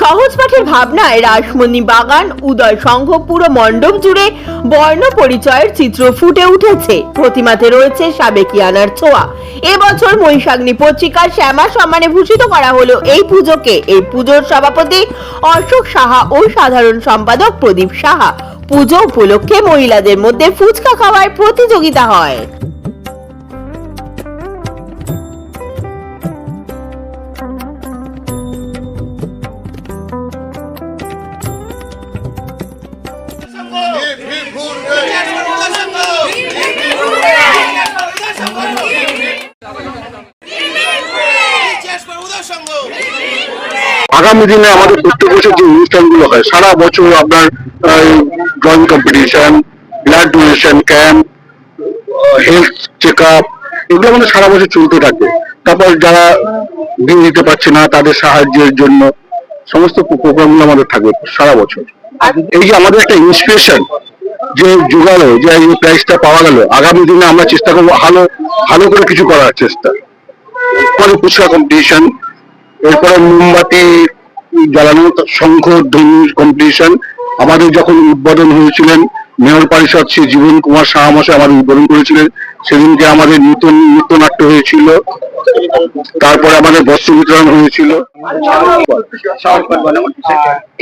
সহজ পাঠের ভাবনায় রাসমণি বাগান, উদয় সংঘ পুরো মণ্ডপ জুড়ে বর্ণ পরিচয়ের চিত্র ফুটে উঠেছে। প্রতিমাতে রয়েছে সাবেকিয়ানার ছোঁয়া। এবছর মহিষাগ্নি পত্রিকার শ্যামা সম্মানে ভূষিত করা হলো এই পুজোকে। এই পুজোর সভাপতি অশোক সাহা ও সাধারণ সম্পাদক প্রদীপ সাহা। পুজো উপলক্ষে মহিলাদের মধ্যে ফুচকা খাওয়ার প্রতিযোগিতা হয়। আগামী দিনে আমাদের প্রত্যেক বছর যে অনুষ্ঠানগুলো হয়, সারা বছর আপনার drawing competition blood donation camp health check up এগুলো আমাদের সারা বছর চলতে থাকে। তারপর যারা দিন দিতে পারছে না, তাদের সাহায্যের জন্য সমস্ত প্রোগ্রামগুলো আমাদের থাকবে সারা বছর। এই যে আমাদের একটা ইন্সপিরেশন যে জোগালো যে এই প্রাইজটা পাওয়া গেল, আগামী দিনে আমরা চেষ্টা করব ভালো ভালো করে কিছু করার চেষ্টা। পরে ফুচকা কম্পিটিশন এরপরে মোমবাতি জ্বালানো শঙ্খ ধনু কম্পিটিশন আমাদের যখন উদ্বোধন হয়েছিলেন, মেয়র পরিষদ শ্রী জীবন কুমার সাহা মশাই আমাদের উদ্বোধন করেছিলেন। সেদিনকে আমাদের নূতন নৃত্যনাট্য হয়েছিল। তারপরে আমাদের বস্ত্র বিতরণ হয়েছিল।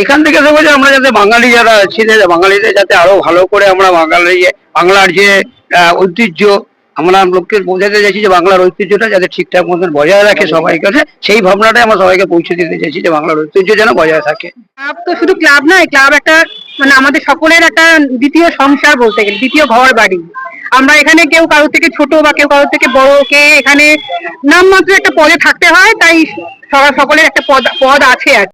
এখান থেকে যে আমরা যাতে বাঙালি যারা আছি বাঙালিদের যাতে আরও ভালো করে আমরা বাঙালি, বাংলার যে ঐতিহ্য আমরা লোককে বোঝাতে চাইছি যে বাংলার ঐতিহ্যটা যাতে ঠিকঠাক মতন বজায় রাখে সবাই কাছে সেই ভাবনাটাই আমরা সবাইকে পৌঁছে দিতে চাইছি যে বাংলার ঐতিহ্য যেন বজায় থাকে। ক্লাব তো শুধু ক্লাব নয় ক্লাব একটা মানে আমাদের সকলের একটা দ্বিতীয় সংসার বলতে গেলে দ্বিতীয় ঘর বাড়ি। আমরা এখানে কেউ কারোর থেকে ছোট বা কেউ কারোর থেকে বড় কে এখানে নামমাত্র একটা পদে থাকতে হয় তাই সবার সকলের একটা পদ পদ আছে আর।